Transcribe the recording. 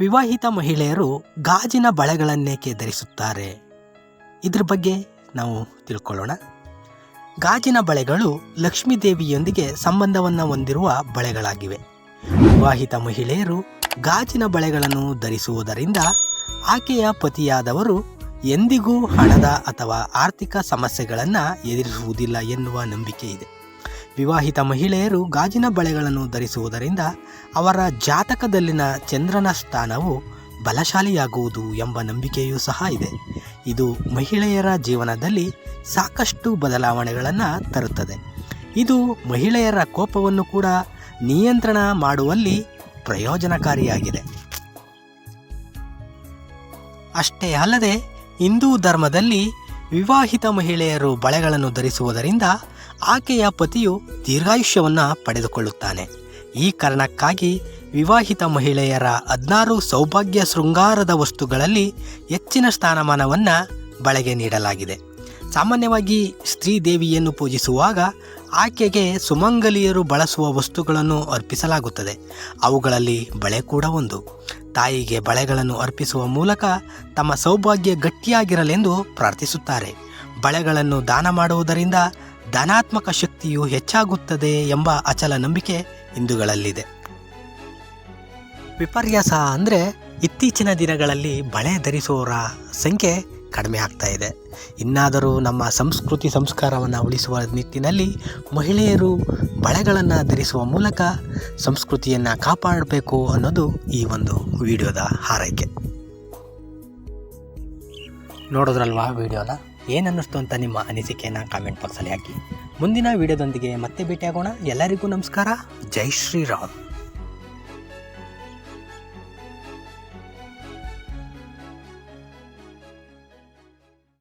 ವಿವಾಹಿತ ಮಹಿಳೆಯರು ಗಾಜಿನ ಬಳೆಗಳನ್ನೇಕೆ ಧರಿಸುತ್ತಾರೆ? ಇದ್ರ ಬಗ್ಗೆ ನಾವು ತಿಳ್ಕೊಳ್ಳೋಣ. ಗಾಜಿನ ಬಳೆಗಳು ಲಕ್ಷ್ಮೀ ದೇವಿಯೊಂದಿಗೆ ಸಂಬಂಧವನ್ನು ಹೊಂದಿರುವ ಬಳೆಗಳಾಗಿವೆ. ವಿವಾಹಿತ ಮಹಿಳೆಯರು ಗಾಜಿನ ಬಳೆಗಳನ್ನು ಧರಿಸುವುದರಿಂದ ಆಕೆಯ ಪತಿಯಾದವರು ಎಂದಿಗೂ ಹಣದ ಅಥವಾ ಆರ್ಥಿಕ ಸಮಸ್ಯೆಗಳನ್ನು ಎದುರಿಸುವುದಿಲ್ಲ ಎನ್ನುವ ನಂಬಿಕೆ ಇದೆ. ವಿವಾಹಿತ ಮಹಿಳೆಯರು ಗಾಜಿನ ಬಳೆಗಳನ್ನು ಧರಿಸುವುದರಿಂದ ಅವರ ಜಾತಕದಲ್ಲಿನ ಚಂದ್ರನ ಸ್ಥಾನವು ಬಲಶಾಲಿಯಾಗುವುದು ಎಂಬ ನಂಬಿಕೆಯೂ ಸಹ ಇದೆ. ಇದು ಮಹಿಳೆಯರ ಜೀವನದಲ್ಲಿ ಸಾಕಷ್ಟು ಬದಲಾವಣೆಗಳನ್ನು ತರುತ್ತದೆ. ಇದು ಮಹಿಳೆಯರ ಕೋಪವನ್ನು ಕೂಡ ನಿಯಂತ್ರಣ ಮಾಡುವಲ್ಲಿ ಪ್ರಯೋಜನಕಾರಿಯಾಗಿದೆ. ಅಷ್ಟೇ ಅಲ್ಲದೆ ಹಿಂದೂ ಧರ್ಮದಲ್ಲಿ ವಿವಾಹಿತ ಮಹಿಳೆಯರು ಬಳೆಗಳನ್ನು ಧರಿಸುವುದರಿಂದ ಆಕೆಯ ಪತಿಯು ದೀರ್ಘಾಯುಷ್ಯವನ್ನು ಪಡೆದುಕೊಳ್ಳುತ್ತಾನೆ. ಈ ಕಾರಣಕ್ಕಾಗಿ ವಿವಾಹಿತ ಮಹಿಳೆಯರ ಹದಿನಾರು ಸೌಭಾಗ್ಯ ಶೃಂಗಾರದ ವಸ್ತುಗಳಲ್ಲಿ ಹೆಚ್ಚಿನ ಸ್ಥಾನಮಾನವನ್ನು ಬಳೆಗೆ ನೀಡಲಾಗಿದೆ. ಸಾಮಾನ್ಯವಾಗಿ ಸ್ತ್ರೀ ದೇವಿಯನ್ನು ಪೂಜಿಸುವಾಗ ಆಕೆಗೆ ಸುಮಂಗಲಿಯರು ಬಳಸುವ ವಸ್ತುಗಳನ್ನು ಅರ್ಪಿಸಲಾಗುತ್ತದೆ. ಅವುಗಳಲ್ಲಿ ಬಳೆ ಕೂಡ ಒಂದು. ತಾಯಿಗೆ ಬಳೆಗಳನ್ನು ಅರ್ಪಿಸುವ ಮೂಲಕ ತಮ್ಮ ಸೌಭಾಗ್ಯ ಗಟ್ಟಿಯಾಗಿರಲೆಂದು ಪ್ರಾರ್ಥಿಸುತ್ತಾರೆ. ಬಳೆಗಳನ್ನು ದಾನ ಮಾಡುವುದರಿಂದ ಧನಾತ್ಮಕ ಶಕ್ತಿಯು ಹೆಚ್ಚಾಗುತ್ತದೆ ಎಂಬ ಅಚಲ ನಂಬಿಕೆ ಹಿಂದುಗಳಲ್ಲಿದೆ. ವಿಪರ್ಯಾಸ ಅಂದರೆ ಇತ್ತೀಚಿನ ದಿನಗಳಲ್ಲಿ ಬಳೆ ಧರಿಸುವವರ ಸಂಖ್ಯೆ ಕಡಿಮೆ ಆಗ್ತಾ ಇದೆ. ಇನ್ನಾದರೂ ನಮ್ಮ ಸಂಸ್ಕೃತಿ ಸಂಸ್ಕಾರವನ್ನು ಉಳಿಸುವ ನಿಟ್ಟಿನಲ್ಲಿ ಮಹಿಳೆಯರು ಬಳೆಗಳನ್ನು ಧರಿಸುವ ಮೂಲಕ ಸಂಸ್ಕೃತಿಯನ್ನು ಕಾಪಾಡಬೇಕು ಅನ್ನೋದು ಈ ಒಂದು ವಿಡಿಯೋದ ಹಾರೈಕೆ. ನೋಡೋದ್ರಲ್ವಾ ವಿಡಿಯೋನ? ಏನನ್ನಿಸ್ತು ಅಂತ ನಿಮ್ಮ ಅನಿಸಿಕೆಯನ್ನು ಕಾಮೆಂಟ್ ಬಾಕ್ಸಲ್ಲಿ ಹಾಕಿ. ಮುಂದಿನ ವಿಡಿಯೋದೊಂದಿಗೆ ಮತ್ತೆ ಭೇಟಿಯಾಗೋಣ. ಎಲ್ಲರಿಗೂ ನಮಸ್ಕಾರ. ಜೈ ಶ್ರೀರಾಮ್.